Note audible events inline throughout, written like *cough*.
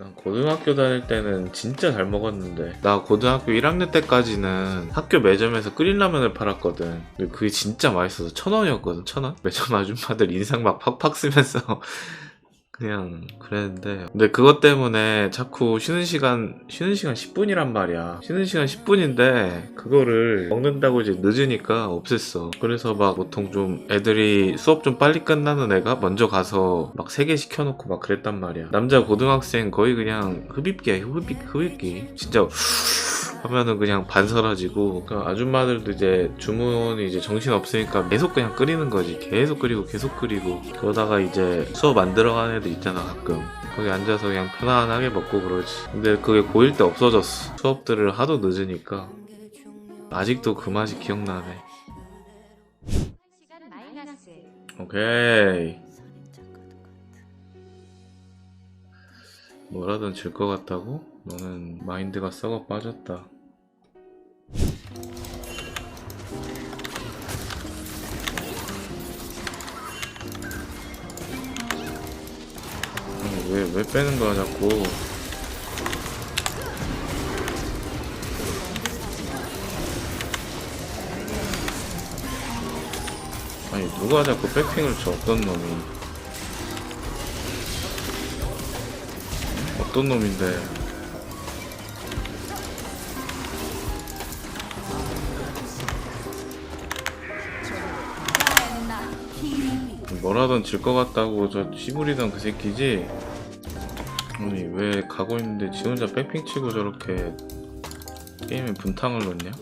난 고등학교 다닐 때는 진짜 잘 먹었는데. 나 고등학교 1학년 때까지는 학교 매점에서 끓인 라면을 팔았거든. 근데 그게 진짜 맛있어서 천 원이었거든 천원? 매점 아줌마들 인상 막 팍팍 쓰면서 *laughs* 그냥 그랬는데. 근데 그것 때문에 자꾸 쉬는 시간 쉬는 시간 10분이란 말이야. 쉬는 시간 10분인데 그거를 먹는다고 이제 늦으니까 없앴어. 그래서 막 보통 좀 애들이 수업 좀 빨리 끝나는 애가 먼저 가서 막 3개 시켜놓고 막 그랬단 말이야. 남자 고등학생 거의 그냥 흡입기야 흡입, 흡입기. 진짜 하면은 그냥 반사라지고 그 아줌마들도 이제 주문이 이제 정신 없으니까 계속 그냥 끓이는 거지. 계속 끓이고 계속 끓이고 그러다가 이제 수업 안 들어가는 애들 있잖아 가끔. 거기 앉아서 그냥 편안하게 먹고 그러지. 근데 그게 고1 때 없어졌어. 수업들을 하도 늦으니까. 아직도 그 맛이 기억나네. 오케이. 뭐라든 질것 같다고? 너는 마인드가 썩어 빠졌다. 아니, 왜, 왜 빼는 거야 자꾸? 아니 누가 자꾸 백핑을 쳐 어떤 놈이? 어떤 놈인데 뭐라든 질것 같다고 저 씨부리던 그 새끼지? 아니 왜 가고 있는데 지 혼자 백핑 치고 저렇게 게임에 분탕을 넣냐?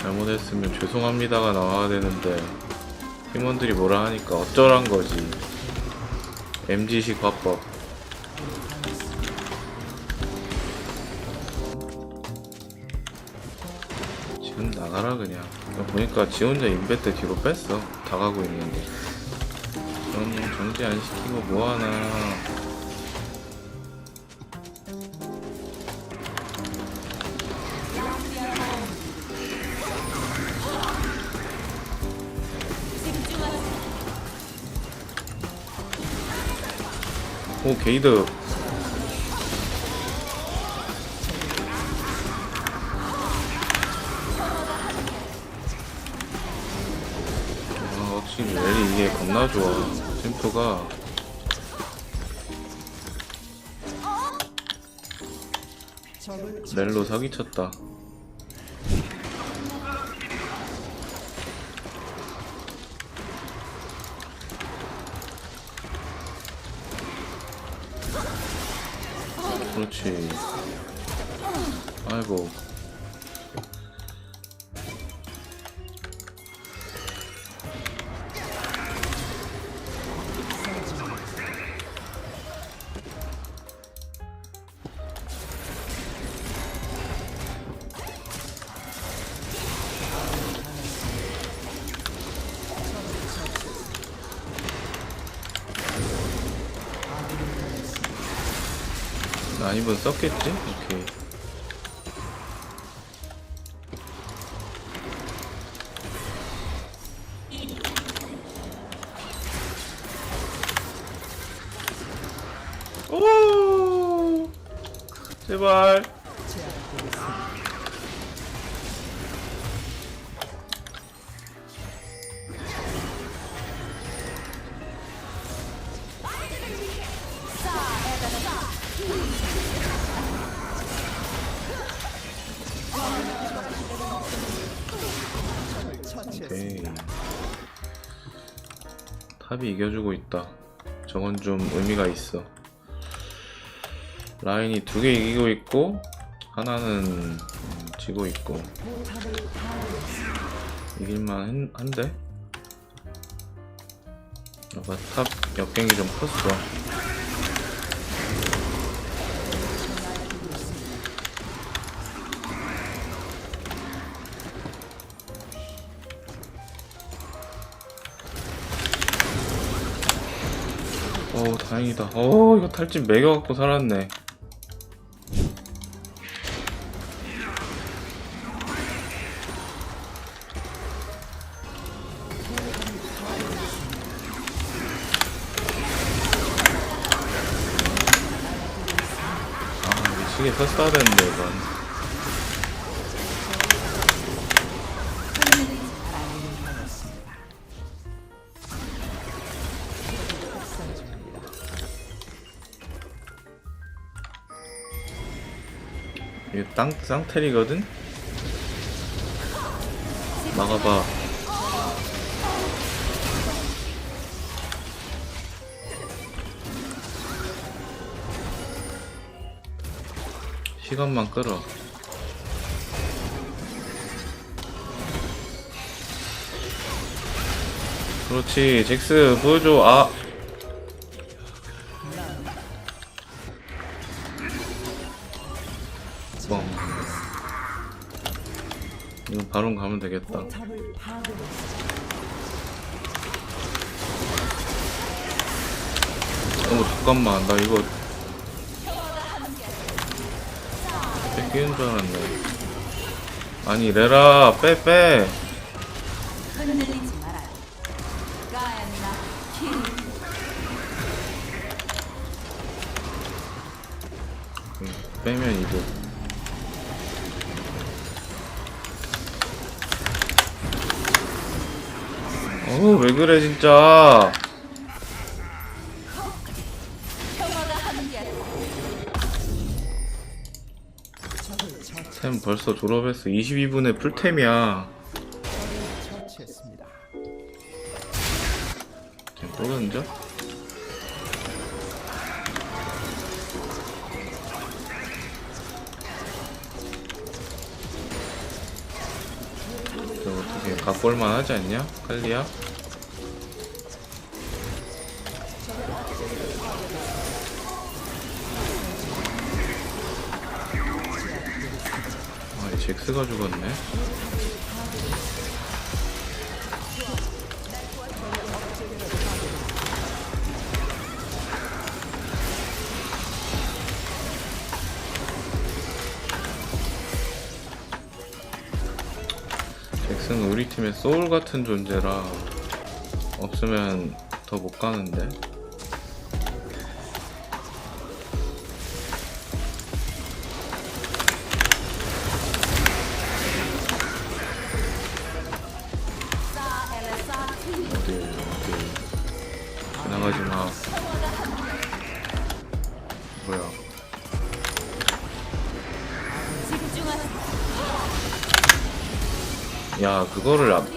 잘못했으면 죄송합니다가 나와야 되는데 팀원들이 뭐라 하니까 어쩌란 거지? MG식 화법 나가라 그냥. 보니까 지 혼자 인베트 뒤로 뺐어. 다 가고 있는데. 그럼 정지 안 시키고 뭐하나. 오 게이드 좋아. 챔프가. 렐로 사기쳤다 난이분 썼겠지? 오케이 오케이 탑이 이겨주고 있다. 저건 좀 의미가 있어. 라인이 두 개 이기고 있고 하나는 음, 지고 있고. 이길만 한- 한데? 아까 탑 역경이 좀 컸어 다행이다. 어 이거 탈진 매겨갖고 살았네. 아 미치게 썼어야 되는데 이건. 땅 쌍텔이거든? 막아봐. 시간만 끌어. 그렇지 잭스 보여줘. 아 바로 가면 되겠다. 어 잠깐만 나 이거 뺏기는 줄 알았네. 아니 레라 빼빼. 빼면 이거 어왜 그래 진짜. 템 벌써 졸업했어 22분에 풀템이야 던져? 저 어떻게 각볼만 하지 않냐? 칼리야? 잭스가 죽었네. 잭스는 우리 팀의 소울 같은 존재라 없으면 더 못 가는데.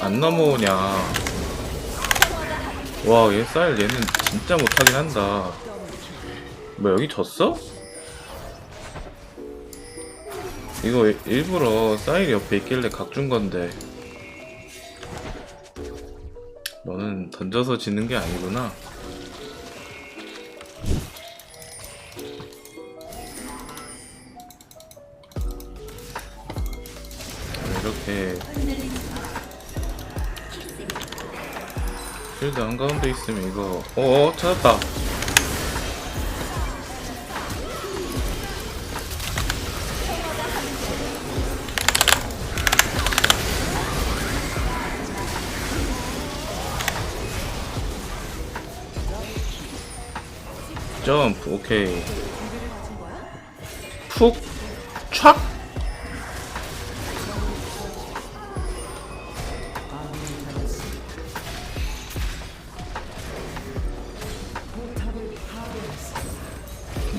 안, 안 넘어오냐. 와얘 쌀 얘는 진짜 못하긴 한다. 뭐 여기 졌어? 이거 일- 일부러 사일 옆에 있길래 각준 건데. 너는 던져서 지는 게 아니구나 한가운데 있으면 이거. 어어 찾았다. 점프 오케이. 푹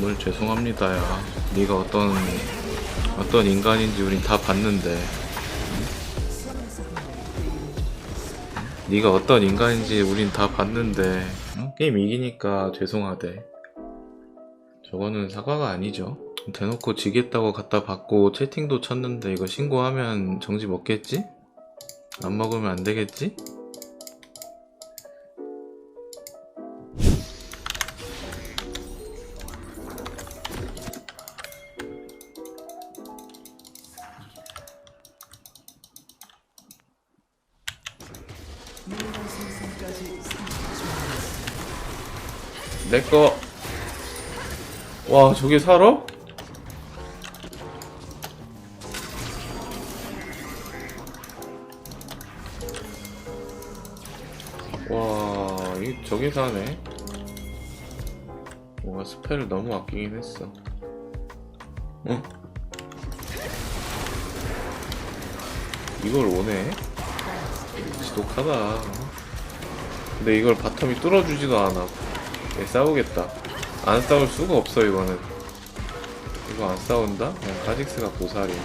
뭘 죄송합니다야. 네가 어떤 어떤 인간인지 우린 다 봤는데. 네가 어떤 인간인지 우린 다 봤는데 응? 게임 이기니까 죄송하대. 저거는 사과가 아니죠. 대놓고 지겠다고 갖다 받고 채팅도 쳤는데 이거 신고하면 정지 먹겠지? 안 먹으면 안 되겠지? 내꺼 와 저게 살아? 와, 이 저게 사네. 뭔가 스펠을 너무 아끼긴 했어. 응? 이걸 오네? 지독하다. 근데 이걸 바텀이 뚫어주지도 않아. 얘 싸우겠다. 안 싸울 수가 없어, 이거는. 이거 안 싸운다? 그냥 카직스가 보살이야.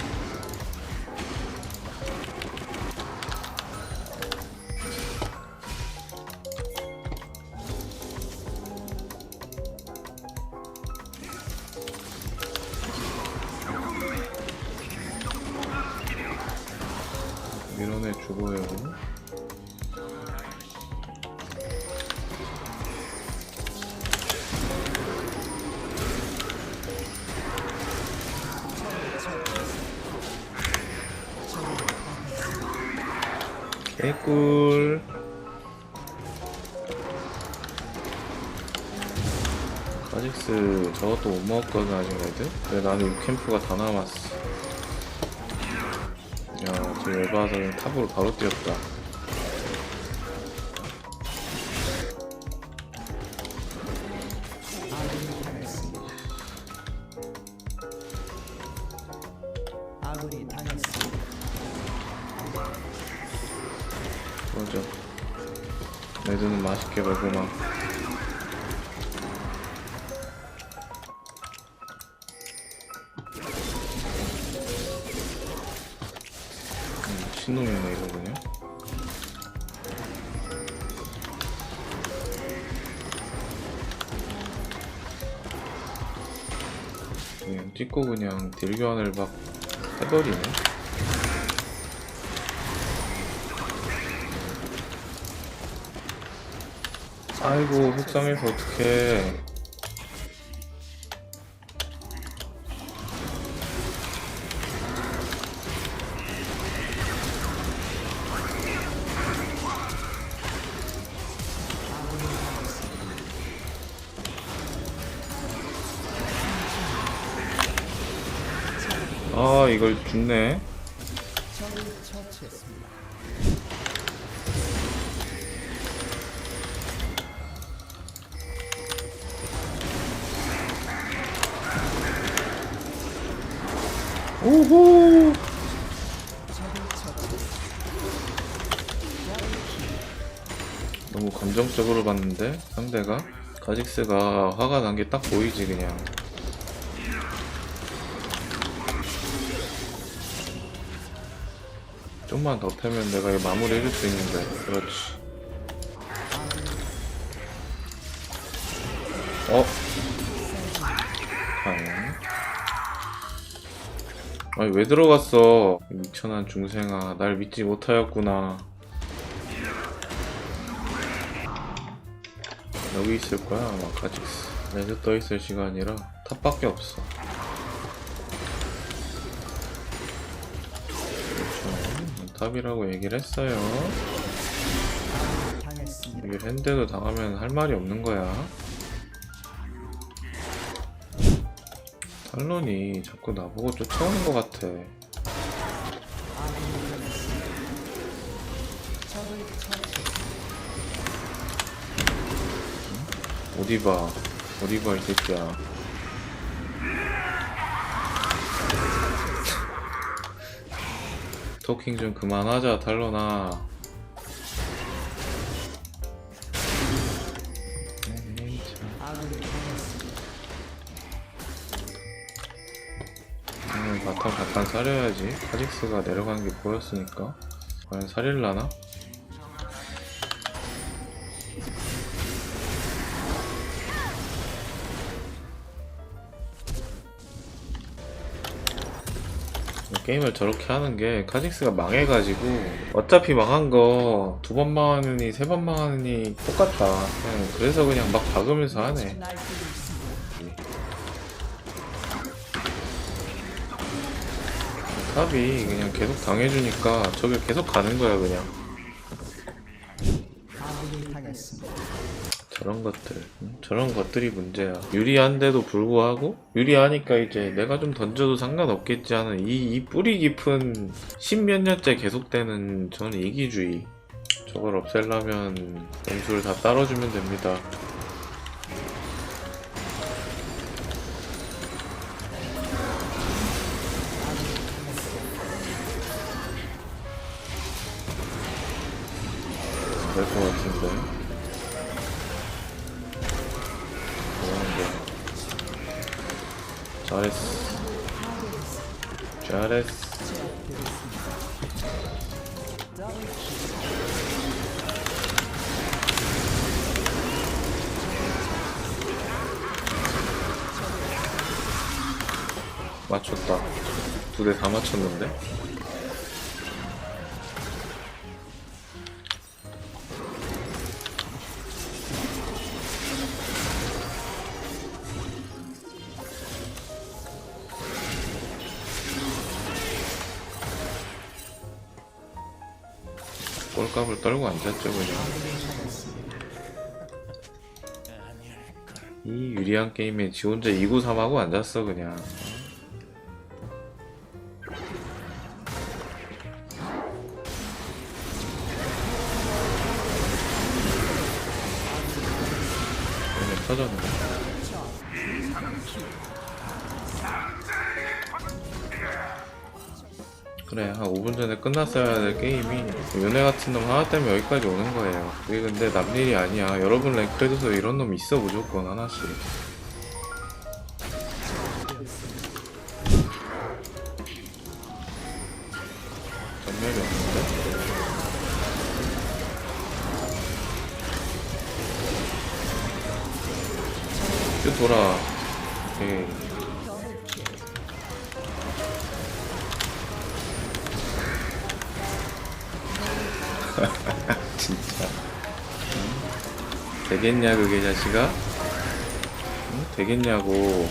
밀어내 주고요. 개꿀. 카직스 저것도 못 먹었거든 아직 레드? 근데 나는 6캠프가 다 남았어. 야, 저 열받아서 탑으로 바로 뛰었다. 레드는 맛있게 먹으마. 음, 신놈이네 이거 그냥. 그냥 찍고 그냥 딜 교환을 막 해버리네. 아이고 속상해서 어떡해. 아 이걸 죽네 오호. 너무 감정적으로 봤는데 상대가 가직스가 화가 난 게 딱 보이지 그냥 좀만 더 패면 내가 이거 마무리 해줄 수 있는데 그렇지 어? 아니 왜 들어갔어? 미천한 중생아 날 믿지 못하였구나. 여기 있을 거야 아마. 카직스 레드 떠 있을 시간이라 탑밖에 없어. 그렇죠 탑이라고 얘기를 했어요. 이게 핸드도 당하면 할 말이 없는 거야 탈론이 자꾸 나보고 쫓아오는 것 같아. 어디 봐. 어디 봐 이 새끼야. 토킹 좀 그만하자 탈론아 바텀 잠깐 사려야지. 카직스가 내려가는 게 보였으니까. 과연 사릴라나? 게임을 저렇게 하는 게 카직스가 망해가지고 어차피 망한 거 두 번 망하느니 세 번 망하느니 똑같다. 그냥 그래서 그냥 막 박으면서 하네 탑이 그냥 계속 당해주니까 저길 계속 가는 거야 그냥. 저런 것들 응? 저런 것들이 문제야 유리한데도 불구하고 유리하니까 이제 내가 좀 던져도 상관없겠지 하는 이, 이 뿌리 깊은 십몇 년째 계속되는 저는 이기주의 저걸 없애려면 점수를 다 따라주면 됩니다 맞췄다. 두 대 다 맞췄는데? 꼴값을 떨고 앉았죠 그냥 이 유리한 게임에 지 혼자 293하고 앉았어 그냥 그래 한 5분 전에 끝났어야 될 게임이 연애 같은 놈 하나 때문에 여기까지 오는 거예요. 그게 근데 남 일이 아니야. 여러분 랭크에서 이런 놈 있어 무조건 하나씩 되겠냐 그게 자식아? 응? 되겠냐고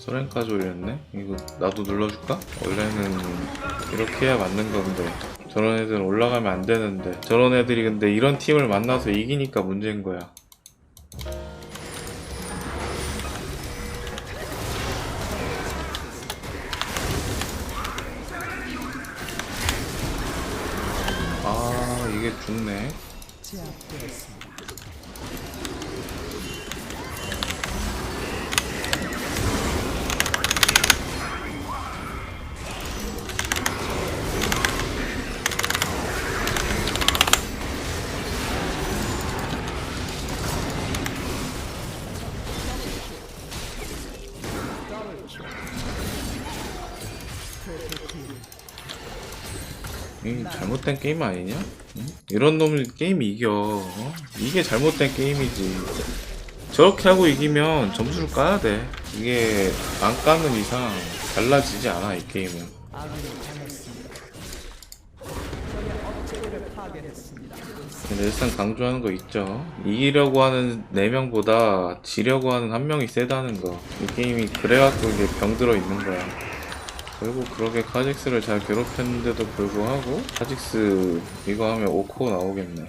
소렌까지 올렸네? 이거 나도 눌러줄까? 원래는 이렇게 해야 맞는 건데 저런 애들은 올라가면 안 되는데 저런 애들이 근데 이런 팀을 만나서 이기니까 문제인 거야 죽네 제압되었습니다. 이 잘못된 게임 아니냐? 응? 이런 놈이 게임 이겨. 어? 이게 잘못된 게임이지. 저렇게 하고 이기면 점수를 까야 돼. 이게 안 까는 이상 달라지지 않아 이 게임은. 근데 일단 강조하는 거 있죠. 이기려고 하는 4명보다 지려고 하는 한 명이 세다는 거. 이 게임이 그래갖고 이게 병들어 있는 거야. 결국 그렇게 카직스를 잘 괴롭혔는데도 불구하고 카직스 이거 하면 5코 나오겠네.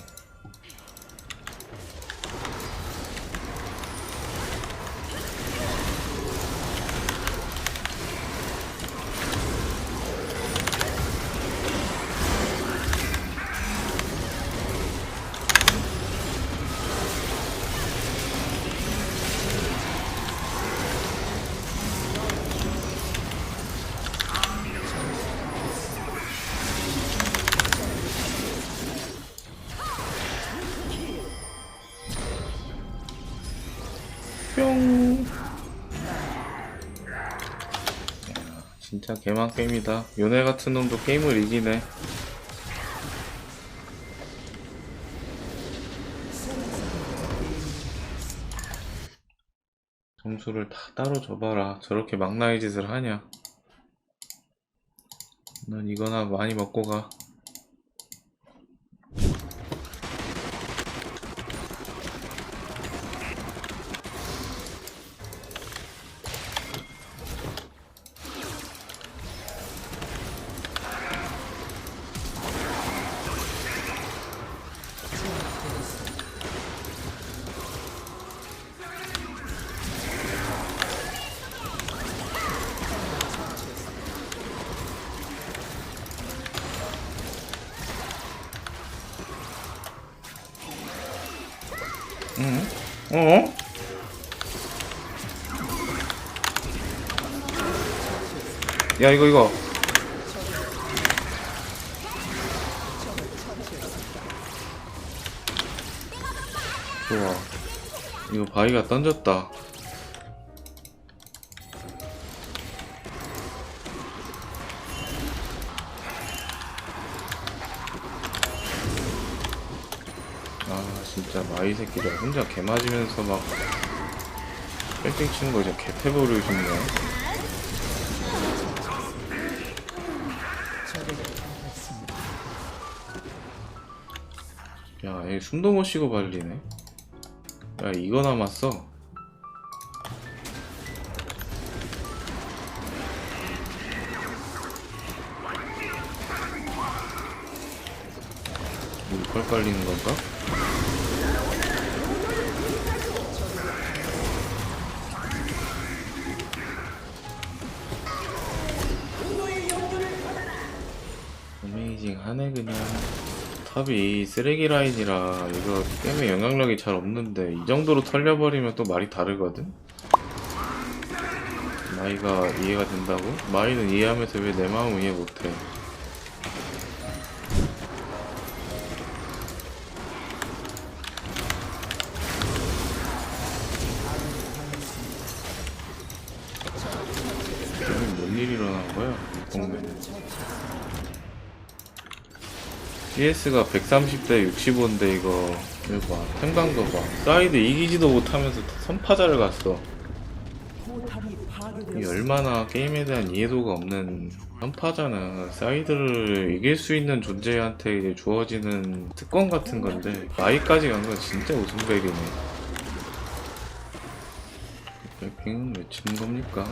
진짜 개망 게임이다. 요네 같은 놈도 게임을 이기네. 점수를 다 따로 줘봐라. 저렇게 막나이 짓을 하냐. 넌 이거나 많이 먹고 가. 어? 야 이거 이거. 좋아. 이거 바위가 던졌다 진짜 마이 새끼들 혼자 개 맞으면서 막 뺑뺑 치는 거 진짜 개패버리고 싶네 적에게 당했습니다. 야, 얘 숨도 못 쉬고 발리네. 야, 이거 남았어. 이걸 깔리는 건가? 하네 그냥. 탑이 쓰레기 라인이라 이거 게임에 영향력이 잘 없는데 이 정도로 털려버리면 또 말이 다르거든? 마이가 이해가 된다고? 마이는 이해하면서 왜 내 마음 이해 못해? CS가 130대 65인데 이거 이거 봐 탱강도 봐 사이드 이기지도 못하면서 선파자를 갔어 이. 얼마나 게임에 대한 이해도가 없는 선파자는 사이드를 이길 수 있는 존재한테 이제 주어지는 특권 같은 건데 마이까지 간 건 진짜 웃음백이네 왜 치는 겁니까?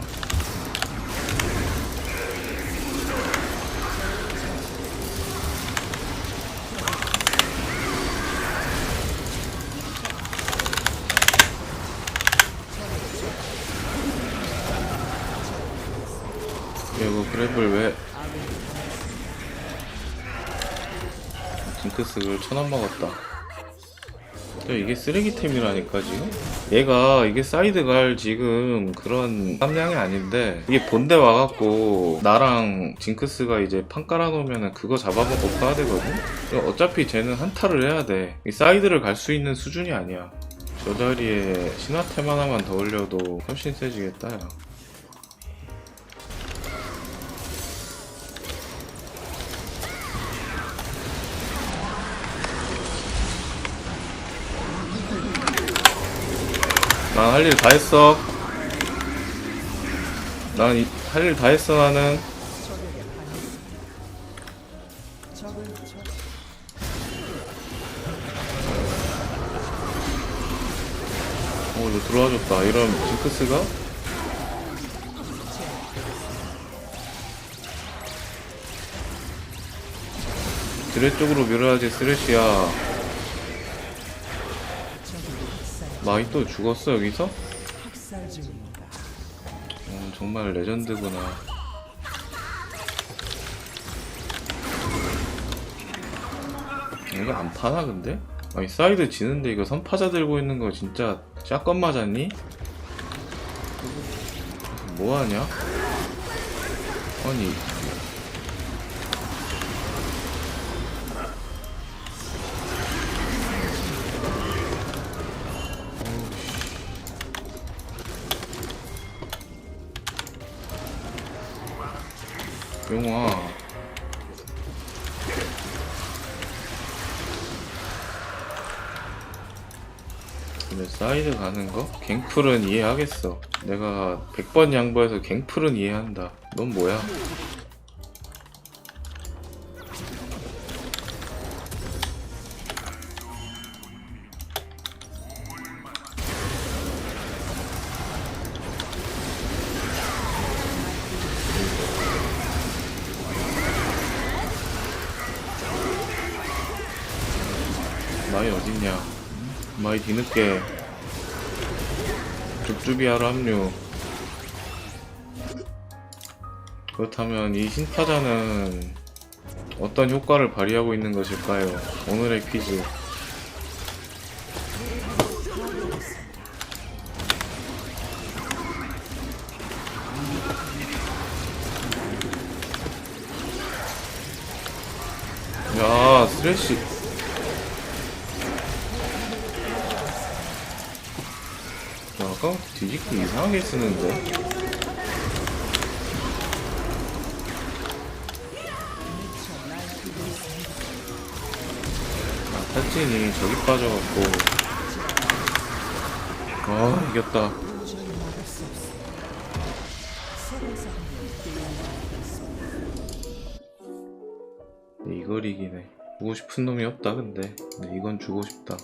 그랩을 왜? 징크스 를 천원 먹었다. 야, 이게 쓰레기템이라니까 지금? 얘가 이게 사이드 갈 지금 그런 깜냥이 아닌데 이게 본대 와갖고 나랑 징크스가 이제 판 깔아놓으면 그거 잡아먹고 가야 되거든? 어차피 쟤는 한타를 해야 돼이 사이드를 갈 수 있는 수준이 아니야. 저 자리에 신화템 하나만 더 올려도 훨씬 세지겠다 야 난할일 다 했어. 난 할 일 다 했어 나는. 어, 너 들어와줬다. 이런 징크스가? 드레 쪽으로 밀어야지 쓰레쉬야. 마이 또 죽었어 여기서? 어, 정말 레전드구나. 이거 안 파나 근데? 아니 사이드 지는데 이거 선파자 들고 있는 거 진짜 샷건 맞았니? 뭐하냐? 아니 용화 근데 사이드 가는 거? 갱플은 이해하겠어 내가 100번 양보해서 갱플은 이해한다 넌 뭐야? 마이 뒤늦게 줍줍이하러 합류. 그렇다면 이 신파자는 어떤 효과를 발휘하고 있는 것일까요? 오늘의 퀴즈. 아까부터 뒤집기 이상하게 쓰는데. 아 탈진이 저기 빠져갖고. 아 이겼다. 이걸 이기네. 주고 싶은 놈이 없다 근데. 근데 이건 주고 싶다